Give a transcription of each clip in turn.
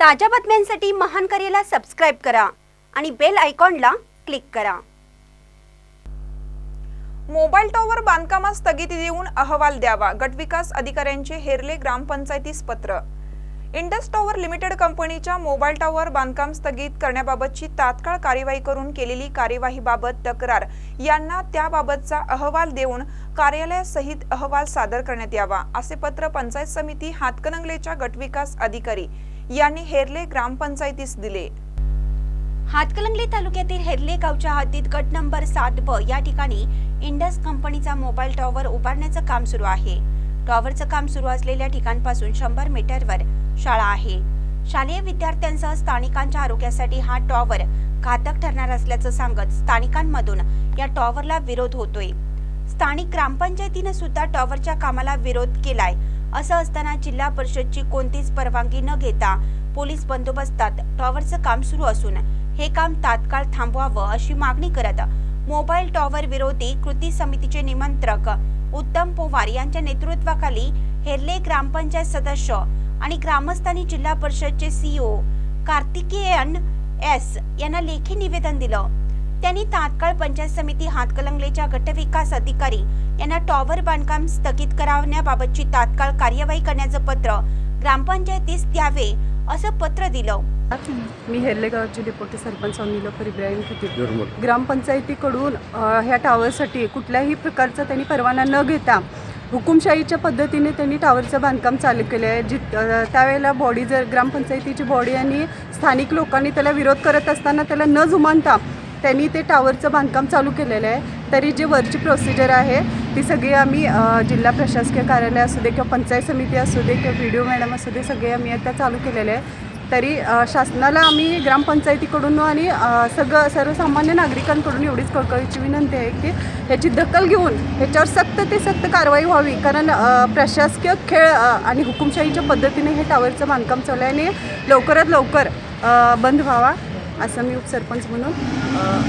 ताज्या बातम्यांसाठी महान करेला सबस्क्राईब करा आणि बेल आयकॉनला क्लिक करा. मोबाईल टॉवर बांधकामास स्थगिती देऊन अहवाल द्यावा गटविकास अधिकाऱ्यांचे हेरले ग्रामपंचायतीस पत्र. इंडस टॉवर लिमिटेड कंपनीच्या मोबाईल टॉवर बांधकाम स्थगित करण्याबाबतची तात्काळ कार्यवाही करून केलेली कार्यवाहीबाबत तक्रार. यांना त्याबाबतचा अहवाल देऊन कार्यालयासहित अहवाल सादर करण्यात यावा असे पत्र पंचायत समिती हातकणंगलेच्या गटविकास अधिकारी यांनी हेरले ग्रामपंचायतीस दिले. हातकलंगले तालुक्यातील हेरले गावच्या हद्दीत गट नंबर सात ब या ठिकाणी इंडस कंपनीचा मोबाईल टॉवर उभारण्याचं काम सुरू आहे. टॉवरचं काम सुरू असलेल्या ठिकाणपासून शंभर मीटरवर शाळा आहे. शालेय विद्यार्थ्यांसह स्थानिकांच्या आरोग्यासाठी हा टॉवर घातक ठरणार असल्याचं सांगत स्थानिकांमधून या टॉवरला विरोध होतोय. स्थानिक ग्रामपंचायतीनं सुद्धा टॉवरच्या कामाला विरोध केलाय. असं असताना जिल्हा परिषदची कोणतीच परवानगी न घेता पोलीस बंदोबस्तात टॉवरचं काम सुरू असून हे काम तात्काळ थांबवावं अशी मागणी करत मोबाईल टॉवर विरोधी कृती समितीचे निमंत्रक उत्तम पोवार यांच्या नेतृत्वाखाली हेरले ग्रामपंचायत सदस्य आणि ग्रामस्थांनी जिल्हा परिषदचे सीईओ कार्तिकेयन एस यांना लेखी निवेदन दिलं. त्यांनी तात्काळ पंचायत समिती हातकलंगलेच्या गटविकास अधिकारी यांना टॉवर बांधकाम स्थगित करावण्याबाबतची तात्काळ कार्यवाही करण्याचं पत्र ग्रामपंचायतीस द्यावे असं पत्र दिलं. मी हेरले गावची डेप्युटी सरपंच निलोफर इब्राहिम खतीब ग्रामपंचायतीकडून ह्या टावरसाठी कुठल्याही प्रकारचा त्यांनी परवाना न घेता हुकुमशाहीच्या पद्धतीने त्यांनी टावरचं बांधकाम चालू केले आहे. जी अ, त्यावेळेला बॉडी जर ग्रामपंचायतीची बॉडी आणि स्थानिक लोकांनी त्याला विरोध करत असताना त्याला न जुमानता त्यांनी ते टावरचं बांधकाम चालू केलेलं आहे. तरी जे वरची प्रोसिजर आहे ती सगळी आम्ही जिल्हा प्रशासकीय कार्यालय असू दे किंवा पंचायत समिती असू दे किंवा व्हिडिओ डी ओ मॅडम असू दे सगळे आम्ही आता चालू केलेले आहे तरी शासनाला आम्ही ग्रामपंचायतीकडून आणि सगळं सर्वसामान्य नागरिकांकडून एवढीच कळकळीची विनंती आहे की ह्याची दखल घेऊन ह्याच्यावर सक्त ते सक्त कारवाई व्हावी. कारण प्रशासकीय खेळ आणि हुकुमशाहीच्या पद्धतीने हे टावरचं बांधकाम चालू आहे आणि लवकरात लवकर बंद व्हावा. असं मी उपसरपंच म्हणून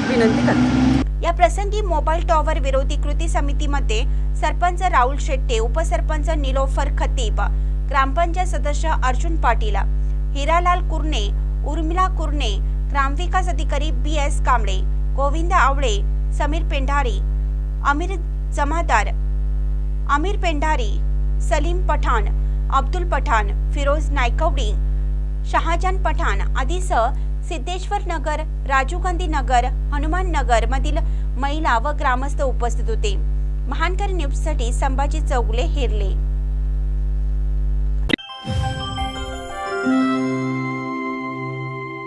विनंती करते. या प्रसंगी मोबाईल टॉवर विरोधी कृती समितीमध्ये सरपंच राहुल शेट्टे उपसरपंच निलोफर खतीब ग्रामपंचायत सदस्य अर्जुन पाटील हिरालाल कुर्णे उर्मिला कुर्णे ग्रामविकास अधिकारी बी एस कांबळे गोविंद आवळे समीर पेंढारी अमीर जमादार अमीर पेंढारी सलीम पठाण अब्दुल पठाण फिरोज नायकवडी शहाजान पठाण आदीसह सिद्धेश्वर नगर राजीव गांधी नगर हनुमान नगर मधील महिला व ग्रामस्थ उपस्थित होते. महानकर न्यूजसाठी संभाजी चौगुले हेरले.